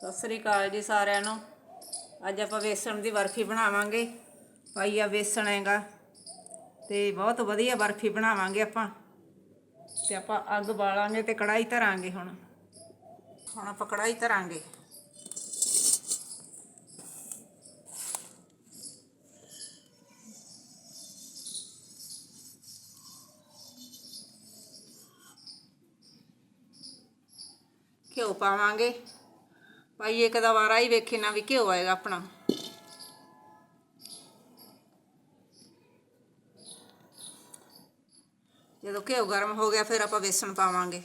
ਸਤਿ ਸ੍ਰੀ ਅਕਾਲ ਜੀ ਸਾਰਿਆਂ ਨੂੰ। ਅੱਜ ਆਪਾਂ ਵੇਸਣ ਦੀ ਬਰਫੀ ਬਣਾਵਾਂਗੇ। ਪਾਈਆ ਵੇਸਣ ਹੈਗਾ ਤੇ ਬਹੁਤ ਵਧੀਆ ਬਰਫੀ ਬਣਾਵਾਂਗੇ ਆਪਾਂ। ਤੇ ਆਪਾਂ ਅੱਗ ਬਾਲਾਂਗੇ ਤੇ ਕੜਾਈ ਧਰਾਂਗੇ ਹੁਣ। ਹੁਣ ਆਪਾਂ ਕੜਾਈ ਧਰਾਂਗੇ। ਘਿਓ ਪਾਵਾਂਗੇ। ਭਾਈ ਇੱਕ ਦਾ ਵਾਰਾ ਹੀ ਵੇਖੇ ਨਾ ਵੀ ਘਿਓ ਆਏਗਾ ਆਪਣਾ। ਜਦੋਂ ਘਿਓ ਗਰਮ ਹੋ ਗਿਆ, ਫਿਰ ਆਪਾਂ ਵੇਸਣ ਪਾਵਾਂਗੇ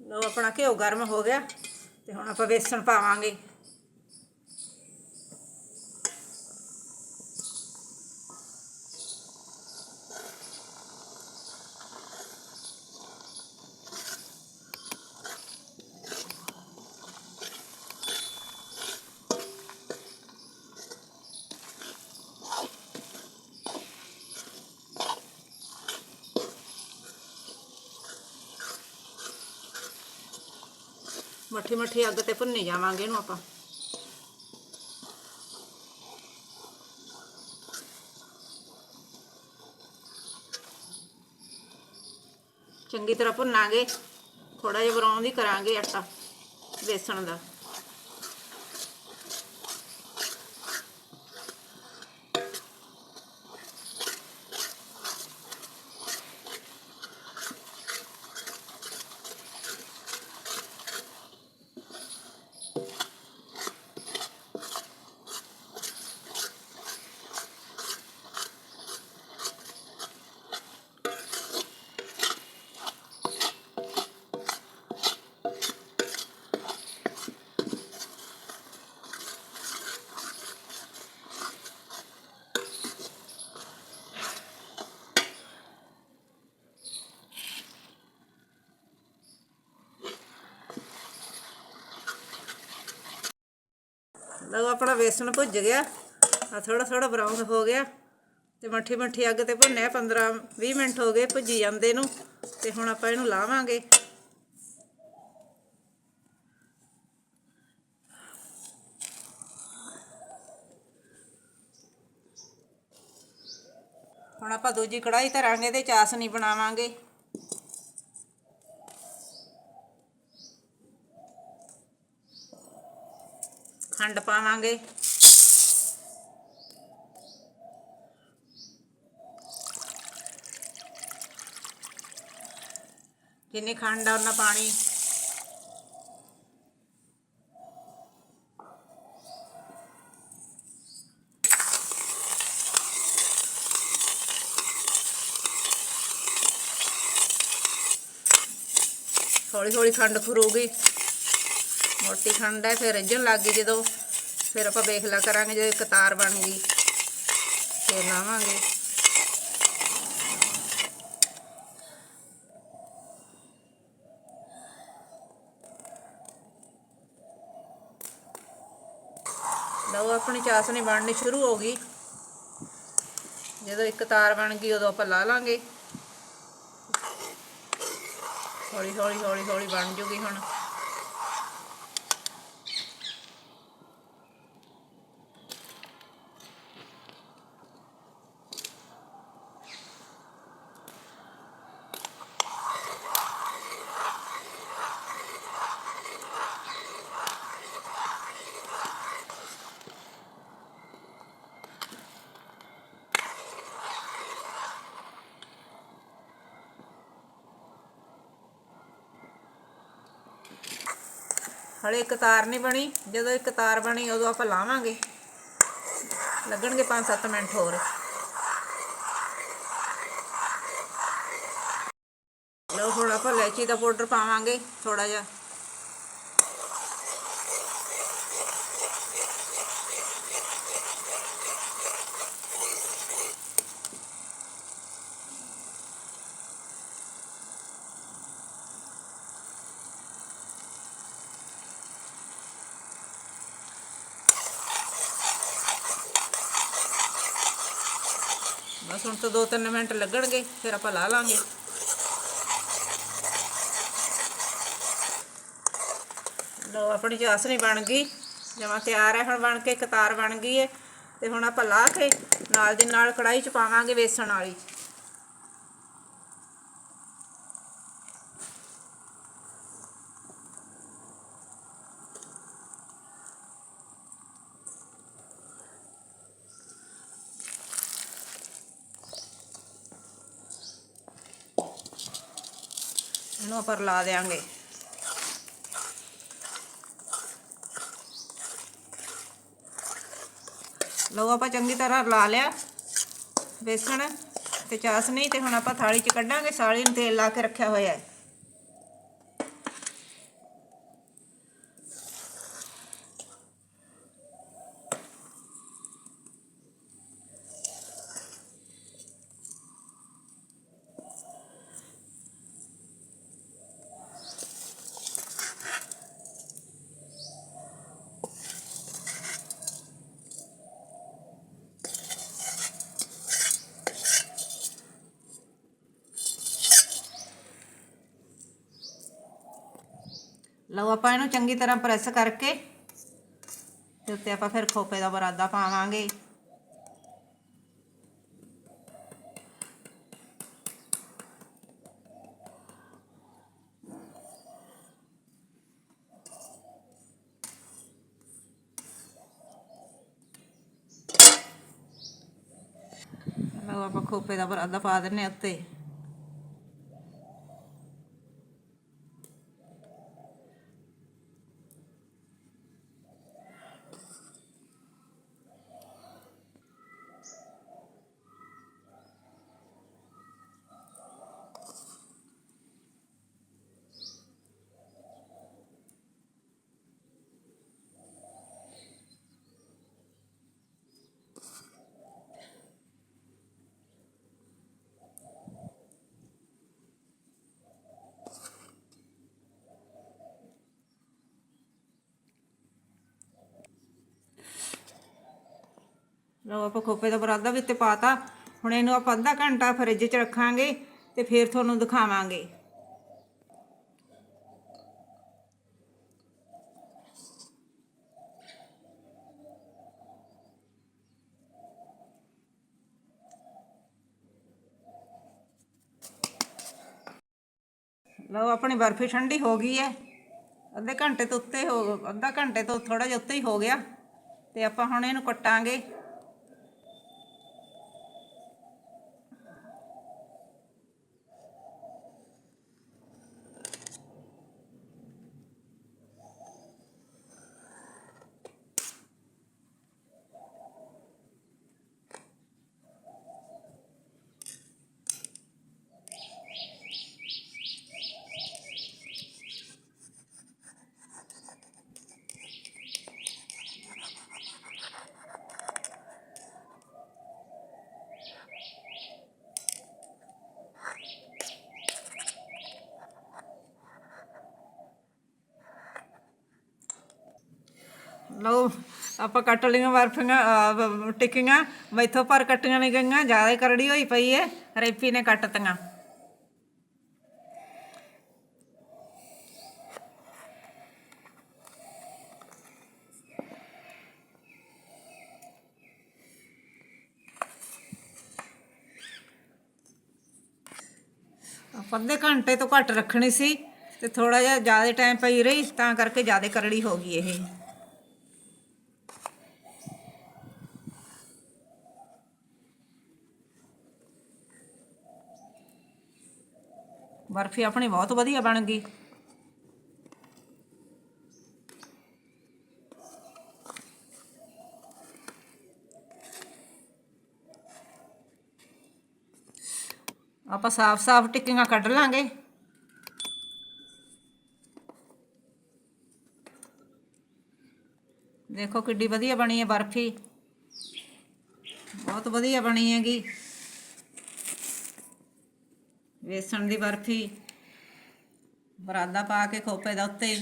ਲੋ ਆਪਣਾ ਘਿਓ ਗਰਮ ਹੋ ਗਿਆ ਤੇ ਹੁਣ ਆਪਾਂ ਵੇਸਣ ਪਾਵਾਂਗੇ। ਮੱਠੀ ਮੱਠੀ ਅੱਗ ਤੇ ਭੁੰਨੀ ਜਾਵਾਂਗੇ ਇਹਨੂੰ ਆਪਾਂ। ਚੰਗੀ ਤਰ੍ਹਾਂ ਭੁੰਨਾਂਗੇ ਥੋੜਾ ਜਿਹਾ ਬਰਾਊਨ ਵੀ ਕਰਾਂਗੇ ਆਟਾ, ਵੇਸਣ ਦਾ। ਲਓ ਆਪਣਾ ਵੇਸਣ ਭੁੱਜ ਗਿਆ ਆ ਥੋੜਾ ਥੋੜਾ ਬਰਾਊਨ ਹੋ ਗਿਆ ਤੇ ਮੱਠੀ ਮੱਠੀ ਅੱਗ ਤੇ ਭੁੰਨਿਆ 15 20 ਮਿੰਟ ਹੋ ਗਏ ਭੁੱਜੀ ਜਾਂਦੇ ਨੂੰ ਤੇ ਹੁਣ ਆਪਾਂ ਇਹਨੂੰ ਲਾਵਾਂਗੇ। ਹੁਣ ਆਪਾਂ ਦੂਜੀ ਕੜਾਈ ਧਰਾਂਗੇ ਤੇ ਚਾਸਨੀ ਬਣਾਵਾਂਗੇ। ਖੰਡ ਪਾਵਾਂਗੇ। ਜਿੰਨੀ ਖੰਡ ਆ ਉਹਨਾਂ ਪਾਣੀ। ਹੌਲੀ ਹੌਲੀ ਖੰਡ ਖਰੂਗੀ। ਮੋਟੀ ਖੰਡ ਹੈ, ਫਿਰ ਰਿੱਝਣ ਲੱਗ ਗਈ ਜਦੋਂ। ਫਿਰ ਆਪਾਂ ਵੇਖ ਲਿਆ ਕਰਾਂਗੇ ਜਦੋਂ ਇੱਕ ਤਾਰ ਬਣ ਗਈ, ਫਿਰ ਲਾਵਾਂਗੇ। ਲਓ, ਆਪਣੀ ਚਾਸਨੀ ਬਣਨੀ ਸ਼ੁਰੂ ਹੋ ਗਈ। ਜਦੋਂ ਇੱਕ ਤਾਰ ਬਣ ਗਈ, ਉਦੋਂ ਆਪਾਂ ਲਾ ਲਾਂਗੇ। ਹੌਲੀ ਹੌਲੀ ਹੌਲੀ ਹੌਲੀ ਬਣ ਜੂਗੀ ਹੁਣ। ਹਲੇ ਇੱਕ ਤਾਰ ਨਹੀਂ ਬਣੀ। ਜਦੋਂ ਇੱਕ ਤਾਰ ਬਣੀ, ਉਦੋਂ ਆਪਾਂ ਲਾਵਾਂਗੇ। ਲੱਗਣਗੇ 5-7 ਮਿੰਟ ਹੋਰ। ਲਓ, ਹੁਣ ਆਪਾਂ ਇਲਾਇਚੀ ਦਾ ਪਾਊਡਰ ਪਾਵਾਂਗੇ ਥੋੜਾ ਜਿਹਾ। ਬਸ ਹੁਣ ਤੋਂ 2-3 ਮਿੰਟ ਲੱਗਣਗੇ, ਫਿਰ ਆਪਾਂ ਲਾ ਲਾਂਗੇ। ਲੋ ਆਪਣੀ ਚਾਸਣੀ ਬਣ ਗਈ। ਜਮਾ ਤਿਆਰ ਹੈ, ਹੁਣ ਬਣ ਕੇ ਕਤਾਰ ਬਣ ਗਈ ਹੈ ਤੇ ਹੁਣ ਆਪਾਂ ਲਾ ਕੇ ਨਾਲ ਦੀ ਨਾਲ ਕੜਾਈ ਚ ਪਾਵਾਂਗੇ ਵੇਸਣ ਵਾਲੀ। ਇਹਨੂੰ ਆਪਾਂ ਰਲਾ ਦੇਾਂਗੇ ਲਓ ਆਪਾਂ ਚੰਗੀ ਤਰ੍ਹਾਂ ਰਲਾ ਲਿਆ ਬੇਸਣ ਤੇ ਚਾਸਨੀ ਤੇ ਹੁਣ ਆਪਾਂ ਥਾਲੀ 'ਚ ਕੱਢਾਂਗੇ, ਸਾਲੀ ਨੂੰ ਤੇਲ ਲਾ ਕੇ ਰੱਖਿਆ ਹੋਇਆ ਹੈ। ਲਓ ਆਪਾਂ ਇਹਨੂੰ ਚੰਗੀ ਤਰ੍ਹਾਂ ਪ੍ਰੈਸ ਕਰਕੇ ਤੇ ਉੱਤੇ ਆਪਾਂ ਫਿਰ ਖੋਪੇ ਦਾ ਬਰਾਦਾ ਪਾਵਾਂਗੇ। ਲਓ ਆਪਾਂ ਖੋਪੇ ਦਾ ਬਰਾਦਾ ਪਾ ਦਿੰਨੇ ਹਾਂ ਉੱਤੇ। ਲਓ ਆਪਾਂ ਖੋਪੇ ਦਾ ਬਰਾਦਾ ਵੀ ਉੱਤੇ ਪਾਤਾ। ਹੁਣ ਇਹਨੂੰ ਆਪਾਂ ਅੱਧਾ ਘੰਟਾ ਫਰਿੱਜ 'ਚ ਰੱਖਾਂਗੇ ਤੇ ਫਿਰ ਤੁਹਾਨੂੰ ਦਿਖਾਵਾਂਗੇ। ਲਓ ਆਪਣੀ ਬਰਫੀ ਠੰਡੀ ਹੋ ਗਈ ਹੈ। ਅੱਧੇ ਘੰਟੇ ਤੋਂ ਉੱਤੇ ਹੋ, ਅੱਧਾ ਘੰਟੇ ਤੋਂ ਥੋੜਾ ਜਿਹਾ ਉੱਤੇ ਹੀ ਹੋ ਗਿਆ। ਤੇ ਆਪਾਂ ਹੁਣ ਇਹਨੂੰ ਕੱਟਾਂਗੇ। ਲਓ ਆਪਾਂ ਕੱਟ ਲਈਆਂ ਬਰਫੀਆਂ ਅਹ, ਟਿੱਕੀਆਂ ਮੈਥੋਂ ਪਰ ਕੱਟੀਆਂ ਨਹੀਂ ਗਈਆਂ ਜ਼ਿਆਦਾ ਕਰੜੀ ਹੋਈ ਪਈ ਏ ਰੇਪੀ ਨੇ ਕੱਟਤੀਆਂ ਆਪਾਂ ਅੱਧੇ ਘੰਟੇ ਤੋਂ ਘੱਟ ਰੱਖਣੀ ਸੀ ਤੇ ਥੋੜਾ ਜਿਹਾ ਜ਼ਿਆਦਾ ਟਾਈਮ ਪਈ ਰਹੀ ਤਾਂ ਕਰਕੇ ਜ਼ਿਆਦਾ ਕਰੜੀ ਹੋ ਗਈ ਇਹ। ਬਰਫੀ ਆਪਣੀ ਬਹੁਤ ਵਧੀਆ ਬਣ ਗਈ। ਆਪਾਂ ਸਾਫ਼-ਸਾਫ਼ ਟਿੱਕੀਆਂ ਕੱਢ ਲਾਂਗੇ। ਦੇਖੋ ਕਿੱਡੀ ਵਧੀਆ ਬਣੀ ਹੈ ਬਰਫੀ। ਬਹੁਤ ਵਧੀਆ ਬਣੀ ਹੈਗੀ। ਵੇਸਣ ਦੀ ਬਰਫੀ, ਬਰਾਦਾ ਪਾ ਕੇ ਖੋਪੇ ਦਾ ਉੱਤੇ।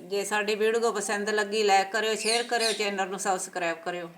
ਜੇ ਸਾਡੀ ਵੀਡੀਓ ਪਸੰਦ ਲੱਗੀ ਲਾਈਕ ਕਰਿਓ ਸ਼ੇਅਰ ਕਰਿਓ ਚੈਨਲ ਨੂੰ ਸਬਸਕ੍ਰਾਈਬ ਕਰਿਓ।